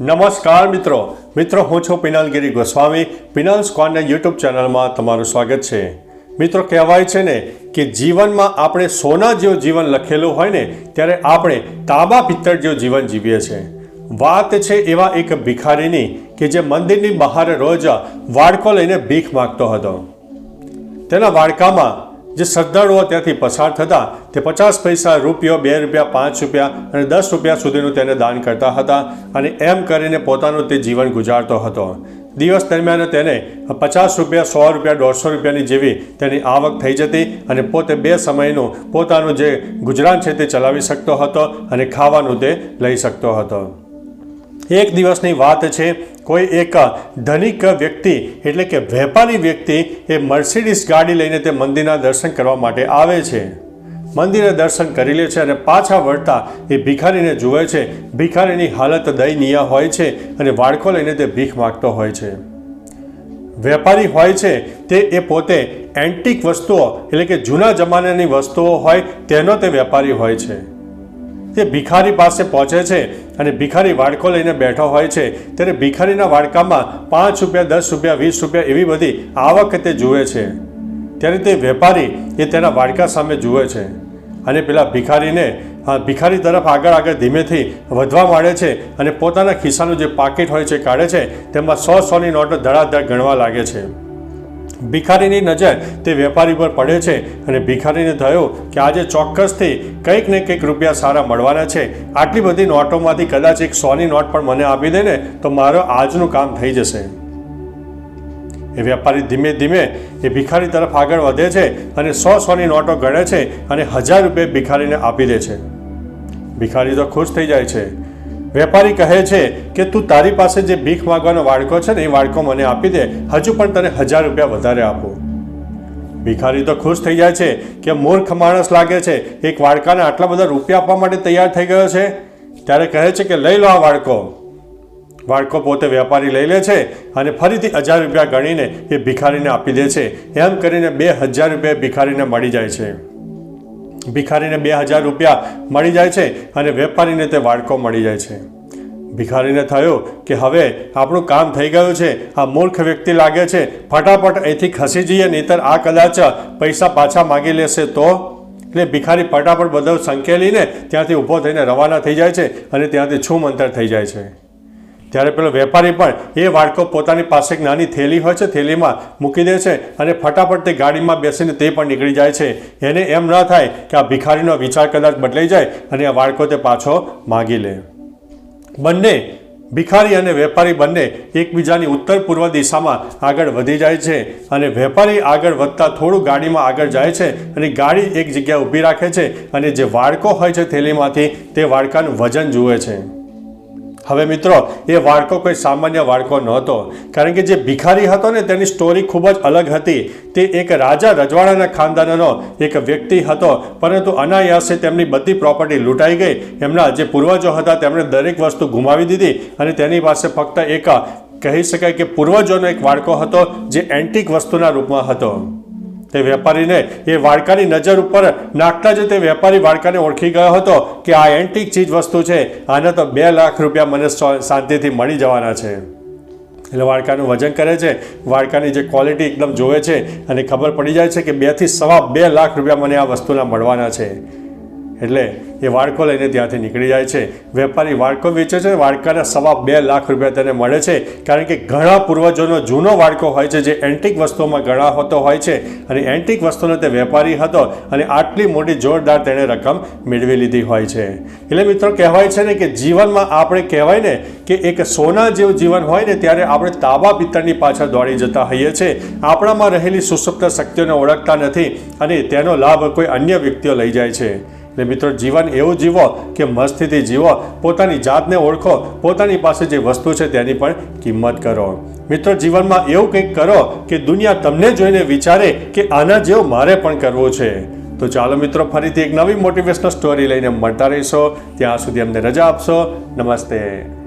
નમસ્કાર મિત્રો. મિત્રો, હું છું પિનાલગીરી ગોસ્વામી. પિનાલ સ્ક્વાડના યુટ્યુબ ચેનલમાં તમારું સ્વાગત છે. મિત્રો, કહેવાય છે ને કે જીવનમાં આપણે સોના જેવું જીવન લખેલું હોય ને, ત્યારે આપણે તાંબા પિત્તળ જેવું જીવન જીવીએ છીએ. વાત છે એવા એક ભિખારીની કે જે મંદિરની બહાર રોજ વાડકો લઈને ભીખ માગતો હતો. તેના વાડકામાં જે શ્રદ્ધાળુઓ ત્યાંથી પસાર થતા તે પચાસ પૈસા રૂપિયો, બે રૂપિયા, પાંચ રૂપિયા અને દસ રૂપિયા સુધીનું તેને દાન કરતા હતા અને એમ કરીને પોતાનું તે જીવન ગુજારતો હતો. દિવસ દરમિયાન તેને પચાસ રૂપિયા, સો રૂપિયા, દોઢસો રૂપિયાની જેવી તેની આવક થઈ જતી અને પોતે બે સમયનું પોતાનું જે ગુજરાન છે તે ચલાવી શકતો હતો અને ખાવાનું તે લઈ શકતો હતો. એક દિવસની વાત છે કોઈ એક ધનિક વ્યક્તિ એટલે કે વેપારી વ્યક્તિ એ મર્સિડીસ ગાડી લઈને તે મંદિરના દર્શન કરવા માટે આવે છે. મંદિરે દર્શન કરી લે છે અને પાછા વળતા એ ભિખારીને જુએ છે. ભિખારીની હાલત દયનીય હોય છે અને વાડકો લઈને તે ભીખ માગતો હોય છે. વેપારી હોય છે તે એ પોતે એન્ટિક વસ્તુઓ એટલે કે જૂના જમાનાની વસ્તુઓ હોય તેનો તે વેપારી હોય છે. તે ભિખારી પાસે પહોંચે છે અને ભિખારી વાડકો લઈને બેઠો હોય છે, ત્યારે ભિખારીના વાડકામાં પાંચ રૂપિયા, દસ રૂપિયા, વીસ રૂપિયા એવી બધી આવક તે જુએ છે. ત્યારે તે વેપારી એ તેના વાડકા સામે જુએ છે. અને પેલા ભિખારીને ભિખારી તરફ આગળ આગળ ધીમેથી વધવા માંડે છે અને પોતાના ખિસ્સાનું જે પાકીટ હોય છે, કાઢે છે, તેમાં સો સોની નોટો ધડાધડ ગણવા લાગે છે. ભિખારીની નજર તે વેપારી પર પડે છે અને ભિખારીને થયો કે આજે ચોક્કસથી કંઈક ને કંઈક રૂપિયા સારા મળવાના છે. આટલી બધી નોટોમાંથી કદાચ એક સોની નોટ પણ મને આપી દે ને તો મારો આજનું કામ થઈ જશે. એ વેપારી ધીમે ધીમે એ ભિખારી તરફ આગળ વધે છે અને સો સોની નોટો ગણે છે અને હજાર રૂપિયા ભિખારીને આપી દે છે. ભિખારી તો ખુશ થઈ જાય છે. વેપારી કહે છે કે, તું તારી પાસે જે ભીખ માગવાનો વાડકો છે ને, એ વાડકો મને આપી દે. હજુ પણ તને હજાર રૂપિયા વધારે આપો. ભિખારી તો ખુશ થઈ જાય છે કે, મૂર્ખ માણસ લાગે છે. એક વાડકાને આટલા બધા રૂપિયા આપવા માટે તૈયાર થઈ ગયો છે? ત્યારે કહે છે કે, લઈ લો આ વાડકો. વાડકો પોતે વેપારી લઈ લે છે અને ફરીથી હજાર રૂપિયા ગણીને એ ભિખારીને આપી દે છે. એમ કરીને બે હજાર રૂપિયા ભિખારીને મળી જાય છે. ભિખારીને બે હજાર રૂપિયા મળી જાય છે અને વેપારીને તે વાડકો મળી જાય છે. ભિખારીને થયું કે હવે આપણું કામ થઈ ગયું છે, આ મૂર્ખ વ્યક્તિ લાગે છે, ફટાફટ અહીંથી ખસી જઈએ, નહીતર આ કદાચ પૈસા પાછા માગી લેશે તો? એટલે ભિખારી ફટાફટ બધો સંકેલીને ત્યાંથી ઊભો થઈને રવાના થઈ જાય છે અને ત્યાંથી છૂમ અંતર થઈ જાય છે. ત્યારે પેલો વેપારી પણ એ વાડકો પોતાની પાસે એક નાની થેલી હોય છે, થેલીમાં મૂકી દે છે અને ફટાફટ તે ગાડીમાં બેસીને તે પણ નીકળી જાય છે. એને એમ ન થાય કે આ ભિખારીનો વિચાર કદાચ બદલાઈ જાય અને આ વાડકો તે પાછો માગી લે. બંને, ભિખારી અને વેપારી બંને એકબીજાની ઉત્તર પૂર્વ દિશામાં આગળ વધી જાય છે અને વેપારી આગળ વધતા થોડું ગાડીમાં આગળ જાય છે અને ગાડી એક જગ્યાએ ઊભી રાખે છે અને જે વાડકો હોય છે થેલીમાંથી તે વાડકાનું વજન જુએ છે. હવે મિત્રો, એ વાડકો કોઈ સામાન્ય વાડકો નહોતો. કારણ કે જે ભિખારી હતો ને, તેની સ્ટોરી ખૂબ જ અલગ હતી. તે એક રાજા રજવાડાના ખાનદાનનો એક વ્યક્તિ હતો. પરંતુ અનાયાસે તેમની બધી પ્રોપર્ટી લૂંટાઈ ગઈ. એમના જે પૂર્વજો હતા, તેમણે દરેક વસ્તુ ગુમાવી દીધી અને તેની પાસે ફક્ત એક, કહી શકાય કે પૂર્વજોનો એક વાડકો હતો, જે એન્ટિક વસ્તુના રૂપમાં હતો. તે વેપારીને એ વાડકાની નજર ઉપર નાખતા જ તે વેપારી વાડકાને ઓળખી ગયો હતો કે આ એન્ટિક ચીજ વસ્તુ છે. આને તો બે લાખ રૂપિયા મને શાંતિથી મળી જવાના છે. એટલે વાડકાનું વજન કરે છે. વાડકાની જે ક્વોલિટી એકદમ જોવે છે અને ખબર પડી જાય છે કે બેથી સવા બે લાખ રૂપિયા મને આ વસ્તુના મળવાના છે. એટલે એ વાડકો લઈને ત્યાંથી નીકળી જાય છે. વેપારી વાડકો વેચે છે, વાડકાના સવા બે લાખ રૂપિયા તેને મળે છે. કારણ કે ઘણા પૂર્વજોનો જૂનો વાડકો હોય છે, જે એન્ટિક વસ્તુઓમાં ઘણા હોતો હોય છે. અને એન્ટિક વસ્તુનો તે વેપારી હતો અને આટલી મોટી જોરદાર તેણે રકમ મેળવી લીધી હોય છે. એટલે મિત્રો, કહેવાય છે ને કે જીવનમાં આપણે કહેવાય ને કે એક સોના જેવું જીવન હોય ને ત્યારે આપણે તાબા પિત્તળની પાછળ દોડી જતા હોઈએ છીએ આપણામાં રહેલી સુસુપ્ત શક્તિઓને ઓળખતા નથી અને તેનો લાભ કોઈ અન્ય વ્યક્તિઓ લઈ જાય છે. એટલે મિત્રો જીવન એવું જીવો કે મસ્તીથી જીવો, પોતાની જાતને ઓળખો, પોતાની પાસે જે વસ્તુ છે તેની પણ કિંમત કરો. મિત્રો જીવનમાં એવું કંઈક કરો કે દુનિયા તમને જોઈને વિચારે કે આના જેવું મારે પણ કરવું છે. તો ચાલો મિત્રો ફરીથી એક નવી મોટિવેશનલ સ્ટોરી લઈને મળતા રહીશો. ત્યાં સુધી અમને રજા આપશો. નમસ્તે.